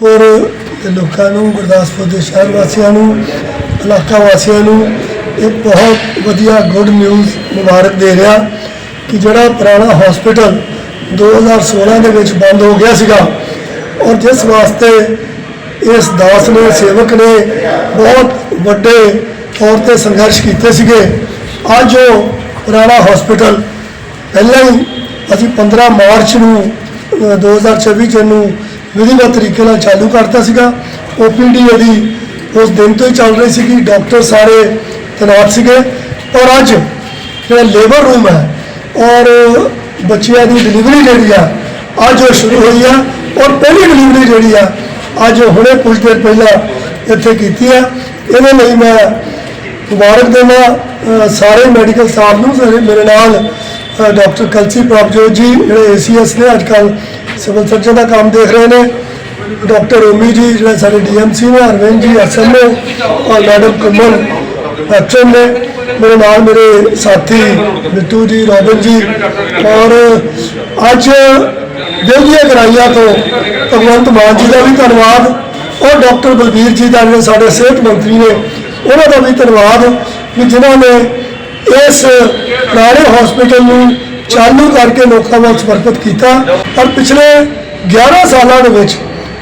ਔਰ ਲੋਕਾਂ ਨੂੰ ਗੁਰਦਾਸਪੁਰ ਦੇ ਸ਼ਹਿਰ ਵਾਸੀਆਂ ਨੂੰ ਇਲਾਕਾ ਵਾਸੀਆਂ ਨੂੰ ਇਹ ਬਹੁਤ ਵਧੀਆ ਗੁੱਡ ਨਿਊਜ਼ ਮੁਬਾਰਕ ਦੇ ਰਿਹਾ ਕਿ ਜਿਹੜਾ ਪੁਰਾਣਾ ਹਸਪੀਟਲ 2016 ਦੇ ਵਿੱਚ ਬੰਦ ਹੋ ਗਿਆ ਸੀਗਾ ਔਰ ਜਿਸ ਵਾਸਤੇ ਇਸ ਦਾਸ ਨੇ ਸੇਵਕ ਨੇ ਬਹੁਤ ਵੱਡੇ ਤੌਰ ਤੇ ਸੰਘਰਸ਼ ਕੀਤੇ ਸੀਗੇ। ਅੱਜ ਉਹ ਪੁਰਾਣਾ ਹਸਪੀਟਲ ਪਹਿਲਾਂ ਹੀ ਅਸੀਂ 15 ਮਾਰਚ ਨੂੰ ਅ, 2024 ਚ ਨੂੰ ਵਿਧੀਗਤ ਤਰੀਕੇ ਨਾਲ ਚਾਲੂ ਕਰਤਾ ਸੀਗਾ। ਓਪੀਡੀ ਇਹਦੀ ਉਸ ਦਿਨ ਤੋਂ ਹੀ ਚੱਲ ਰਹੀ ਸੀਗੀ। ਡਾਕਟਰ ਸਾਰੇ ਤੈਨਾਤ ਸੀਗੇ। ਔਰ ਅੱਜ ਜਿਹੜਾ ਲੇਬਰ ਰੂਮ ਹੈ ਔਰ ਬੱਚਿਆਂ ਦੀ ਡਿਲੀਵਰੀ ਜਿਹੜੀ ਆ, ਅੱਜ ਉਹ ਸ਼ੁਰੂ ਹੋਈ ਆ। ਔਰ ਪਹਿਲੀ ਡਿਲੀਵਰੀ ਜਿਹੜੀ ਆ, ਅੱਜ ਹੁਣੇ ਕੁਝ ਦੇਰ ਪਹਿਲਾਂ ਇੱਥੇ ਕੀਤੀ ਆ। ਇਹਦੇ ਲਈ ਮੈਂ ਮੁਬਾਰਕ ਦੇਣਾ ਸਾਰੇ ਮੈਡੀਕਲ ਸਟਾਫ ਨੂੰ ਮੇਰੇ ਨਾਲ ਡਾਕਟਰ ਕਲਸੀ ਪ੍ਰਭਜੋਤ ਜੀ, ਜਿਹੜੇ ਏਸੀਐਸ ਨੇ ਅੱਜ ਕੱਲ੍ਹ ਸਿਵਲ ਸਰਜਨ ਦਾ ਕੰਮ ਦੇਖ ਰਹੇ ਨੇ। ਡਾਕਟਰ ਓਮੀ ਜੀ, ਜਿਹੜੇ ਸਾਡੇ ਡੀਐਮਸੀ ਨੇ ਅਰਵਿੰਦ ਜੀ, ਐਸਐਮਓ ਔਰ ਮੈਡਮ ਕਮਲ ਐਕਸ਼ਨ ਨੇ। ਮੇਰੇ ਨਾਲ ਮੇਰੇ ਸਾਥੀ ਬਿੱਟੂ ਜੀ, ਰੋਬਨ ਜੀ। ਔਰ ਅੱਜ ਦਿਲ ਦੀਆਂ ਗਰਾਈਆਂ ਤੋਂ ਭਗਵੰਤ ਮਾਨ ਜੀ ਦਾ ਵੀ ਧੰਨਵਾਦ ਔਰ ਡਾਕਟਰ ਬਲਬੀਰ ਜੀ ਦਾ ਜਿਹੜੇ ਸਾਡੇ ਸਿਹਤ ਮੰਤਰੀ ਨੇ, ਉਹਨਾਂ ਦਾ ਵੀ ਧੰਨਵਾਦ ਕਿ ਜਿਨ੍ਹਾਂ ਨੇ ਇਸ ਪੁਰਾਣੇ ਹਸਪੀਟਲ ਨੂੰ ਚਾਲੂ ਕਰਕੇ ਲੋਕਾਂ ਵੱਲ ਸਮਰਪਿਤ ਕੀਤਾ। ਔਰ ਪਿਛਲੇ 11 ਸਾਲਾਂ ਦੇ ਵਿੱਚ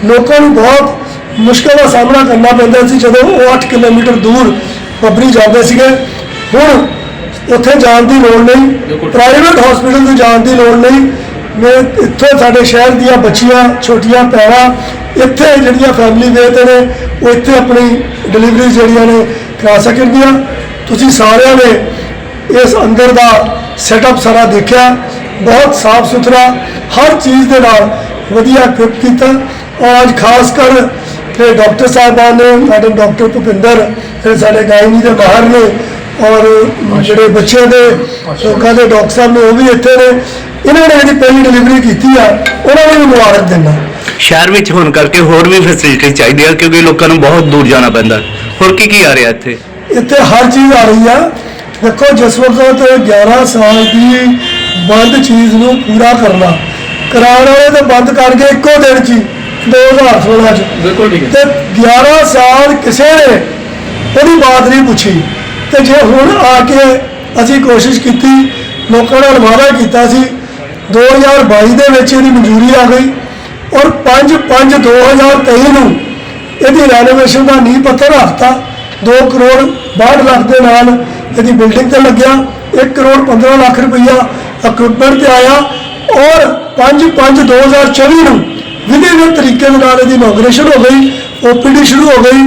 ਲੋਕਾਂ ਨੂੰ ਬਹੁਤ ਮੁਸ਼ਕਲ ਦਾ ਸਾਹਮਣਾ ਕਰਨਾ ਪੈਂਦਾ ਸੀ। ਜਦੋਂ ਉਹ 8 ਕਿਲੋਮੀਟਰ ਦੂਰ ਬੱਬਰੀ ਜਾਂਦੇ ਸੀਗੇ ਹੁਣ ਉੱਥੇ ਜਾਣ ਦੀ ਲੋੜ ਨਹੀਂ ਪ੍ਰਾਈਵੇਟ ਹਸਪੀਟਲ ਤੋਂ ਜਾਣ ਦੀ ਲੋੜ ਨਹੀਂ। ਮੈਂ ਇੱਥੋਂ ਸਾਡੇ ਸ਼ਹਿਰ ਦੀਆਂ ਬੱਚੀਆਂ ਛੋਟੀਆਂ ਭੈਣਾਂ ਇੱਥੇ ਜਿਹੜੀਆਂ ਫੈਮਿਲੀ ਵੇਤੇ ਨੇ ਉਹ ਇੱਥੇ ਆਪਣੀ ਡਿਲੀਵਰੀ ਜਿਹੜੀਆਂ ਨੇ ਕਰਾ ਸਕਣਗੀਆਂ। ਤੁਸੀਂ ਸਾਰਿਆਂ ਨੇ ਇਸ ਅੰਦਰ ਦਾ ਸੈਟਅਪ ਸਾਰਾ ਦੇਖਿਆ ਬਹੁਤ ਸਾਫ਼ ਸੁਥਰਾ ਹਰ ਚੀਜ਼ ਦੇ ਨਾਲ ਵਧੀਆ ਇਕਵਿਪ ਕੀਤਾ। ਔਰ ਅੱਜ ਖਾਸ ਕਰ ਤੇ ਡਾਕਟਰ ਸਾਹਿਬਾਨ ਨੇ ਮੈਡਮ ਡਾਕਟਰ ਭੁਪਿੰਦਰ ਤੇ ਸਾਡੇ ਗਾਇਨੀ ਦੇ ਬਾਹਰ ਨੇ ਔਰ ਜਿਹੜੇ ਬੱਚਿਆਂ ਦੇ ਲੋਕਾਂ ਦੇ ਡਾਕਟਰ ਸਾਹਿਬ ਨੇ ਉਹ ਵੀ ਇੱਥੇ ਨੇ। ਇਹਨਾਂ ਨੇ ਜਿਹੜੀ ਪਹਿਲੀ ਡਿਲੀਵਰੀ ਕੀਤੀ ਆ ਉਹਨਾਂ ਨੂੰ ਵੀ ਮੁਬਾਰਕ ਦਿੰਦਾ। ਸ਼ਹਿਰ ਵਿੱਚ ਹੋਣ ਕਰਕੇ ਹੋਰ ਵੀ ਫੈਸਿਲਿਟੀ ਚਾਹੀਦੀ ਹੈ ਕਿਉਂਕਿ ਲੋਕਾਂ ਨੂੰ ਬਹੁਤ ਦੂਰ ਜਾਣਾ ਪੈਂਦਾ। ਹੋਰ ਕੀ ਕੀ ਆ ਰਿਹਾ ਇੱਥੇ? ਇੱਥੇ ਹਰ ਚੀਜ਼ ਆ ਰਹੀ ਆ। ਦੇਖੋ ਜਿਸ ਵਕਤ 11 ਸਾਲ ਦੀ ਬੰਦ ਚੀਜ਼ ਨੂੰ ਪੂਰਾ ਕਰਨਾ ਕਰਾਉਣ ਵਾਲੇ ਤਾਂ ਬੰਦ ਕਰ ਗਏ ਇੱਕੋ ਦਿਨ ਚ ਹੀ, 2016 ਚ। ਬਿਲਕੁਲ ਠੀਕ ਤੇ 11 ਸਾਲ ਕਿਸੇ ਨੇ ਉਹਦੀ ਬਾਤ ਨਹੀਂ ਪੁੱਛੀ। ਤੇ ਜੇ ਹੁਣ ਆ ਕੇ ਅਸੀਂ ਕੋਸ਼ਿਸ਼ ਕੀਤੀ ਲੋਕਾਂ ਨਾਲ ਵਾਅਦਾ ਕੀਤਾ ਸੀ 2022 ਦੇ ਵਿੱਚ ਇਹਦੀ ਮਨਜ਼ੂਰੀ ਆ ਗਈ ਔਰ 5 5 2023 ਨੂੰ ਇਹਦੀ ਰੈਨੋਵੇਸ਼ਨ ਦਾ ਨੀਂਹ ਪੱਥਰ ਰੱਖਤਾ 2 ਕਰੋੜ 62 ਲੱਖ ਦੇ ਨਾਲ ਇਹਦੀ ਬਿਲਡਿੰਗ ਤੇ ਲੱਗਿਆ 1 ਕਰੋੜ 15 ਲੱਖ ਰੁਪਈਆ ਇਕਵਿਪਮੈਂਟ ਤੇ ਆਇਆ ਔਰ 5 5 2024 ਨੂੰ ਵਿਧੀਗਤ ਤਰੀਕੇ ਦੇ ਨਾਲ ਇਹਦੀ ਇਨੋਗ੍ਰੇਸ਼ਨ ਹੋ ਗਈ ਓਪੀਡੀ ਸ਼ੁਰੂ ਹੋ ਗਈ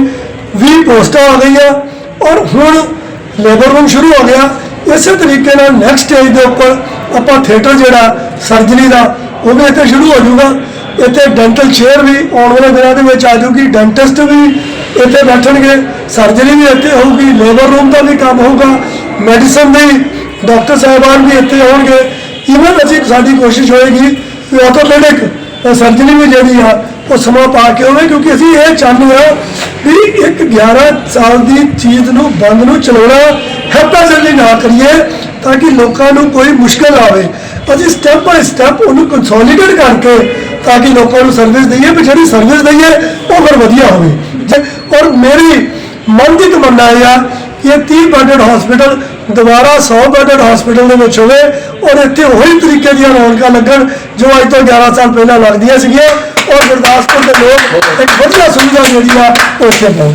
20 ਪੋਸਟਾਂ ਆ ਗਈਆਂ ਔਰ ਹੁਣ ਲੇਬਰ ਰੂਮ ਸ਼ੁਰੂ ਹੋ ਗਿਆ। ਇਸੇ ਤਰੀਕੇ ਨਾਲ ਨੈਕਸਟ ਸਟੇਜ ਦੇ ਉੱਪਰ ਆਪਾਂ ਥੀਏਟਰ ਜਿਹੜਾ ਸਰਜਰੀ ਦਾ, ਉਹ ਵੀ ਇੱਥੇ ਸ਼ੁਰੂ ਹੋ ਜਾਊਗਾ। ਇੱਥੇ ਡੈਂਟਲ ਚੇਅਰ ਵੀ ਆਉਣ ਵਾਲੇ ਦਿਨਾਂ ਦੇ ਵਿੱਚ ਆ ਜਾਊਗੀ ਡੈਂਟਿਸਟ ਵੀ ਇੱਥੇ ਬੈਠਣਗੇ। ਸਰਜਰੀ ਵੀ ਇੱਥੇ ਹੋਊਗੀ ਲੇਬਰ ਰੂਮ ਦਾ ਵੀ ਕੰਮ ਹੋਊਗਾ। ਮੈਡੀਸਨ ਵੀ ਡਾਕਟਰ ਸਾਹਿਬਾਨ ਵੀ ਇੱਥੇ ਆਉਣਗੇ ਇਵਨ ਅਸੀਂ ਸਾਡੀ ਕੋਸ਼ਿਸ਼ ਹੋਏਗੀ ਕਿ ਆਟੋਮੈਟਿਕ ਸਰਜਰੀ ਵੀ ਜਿਹੜੀ ਆ, ਉਹ ਸਮਾਂ ਪਾ ਕੇ ਹੋਵੇ, ਕਿਉਂਕਿ ਅਸੀਂ ਇਹ ਚਾਹੁੰਦੇ ਹਾਂ ਵੀ ਇੱਕ 11 ਸਾਲ ਦੀ ਚੀਜ਼ ਨੂੰ, ਬੰਦ ਨੂੰ ਚਲਾਉਣਾ ਹੈਪਾਜ਼ਲੀ ਨਾ ਕਰੀਏ, ਤਾਂ ਕਿ ਲੋਕਾਂ ਨੂੰ ਕੋਈ ਮੁਸ਼ਕਲ ਆਵੇ। ਅਸੀਂ ਸਟੈਪ ਬਾਈ ਸਟੈਪ ਉਹਨੂੰ ਕੰਸੋਲੀਡੇਟ ਕਰਕੇ, ਤਾਂ ਕਿ ਲੋਕਾਂ ਨੂੰ ਸਰਵਿਸ ਦਈਏ, ਵੀ ਜਿਹੜੀ ਸਰਵਿਸ ਦਈਏ, ਉਹ ਫਿਰ ਵਧੀਆ ਹੋਵੇ। ਜੇ- ਔਰ ਮੇਰੀ ਮਨ ਦੀ ਤਮੰਨਾ ਇਹ ਆ ਕਿ ਇਹ 30 ਬੈੱਡਡ ਹਸਪੀਟਲ ਦੁਬਾਰਾ 100 ਬੈੱਡਡ ਹਸਪੀਟਲ ਦੇ ਵਿੱਚ ਹੋਵੇ ਔਰ ਇੱਥੇ ਉਹੀ ਤਰੀਕੇ ਦੀਆਂ ਰੌਣਕਾਂ ਲੱਗਣ ਜੋ ਅੱਜ ਤੋਂ 11 ਸਾਲ ਪਹਿਲਾਂ ਲੱਗਦੀਆਂ ਸੀਗੀਆਂ ਔਰ ਗੁਰਦਾਸਪੁਰ ਦੇ ਲੋਕ ਇੱਕ ਵਧੀਆ ਸੁਵਿਧਾ ਜਿਹੜੀ ਆ ਉਹ ਇੱਥੇ ਪਾਉਣ